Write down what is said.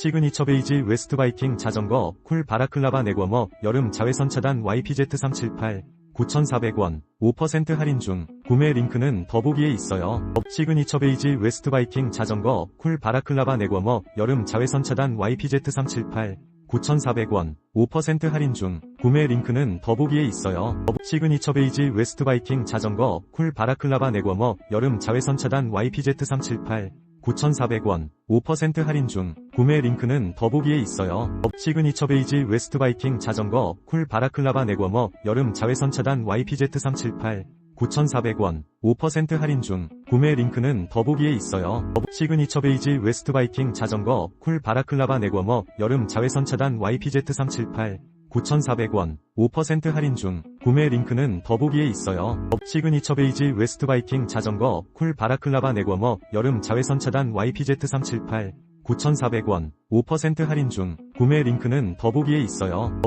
시그니처 베이지 웨스트 바이킹 자전거 쿨 바라클라바 네거머 여름 자외선 차단 YPZ378 9,400원 5% 할인 중 구매 링크는 더보기에 있어요. 시그니처 베이지 웨스트 바이킹 자전거 쿨 바라클라바 네거머 여름 자외선 차단 YPZ378 9,400원 5% 할인 중 구매 링크는 더보기에 있어요. 시그니처 베이지 웨스트 바이킹 자전거 쿨 바라클라바 네거머 여름 자외선 차단 YPZ378 9,400원 5% 할인 중 구매 링크는 더보기에 있어요. 시그니처 베이지 웨스트 바이킹 자전거 쿨 바라클라바 네거머 여름 자외선 차단 YPZ378 9,400원 5% 할인 중 구매 링크는 더보기에 있어요. 시그니처 베이지 웨스트 바이킹 자전거 쿨 바라클라바 네거머 여름 자외선 차단 YPZ378 9,400원 5% 할인 중 구매 링크는 더보기에 있어요. 시그니처 베이지 웨스트 바이킹 자전거 쿨 바라클라바 네거머 여름 자외선 차단 YPZ378 9,400원 5% 할인 중 구매 링크는 더보기에 있어요.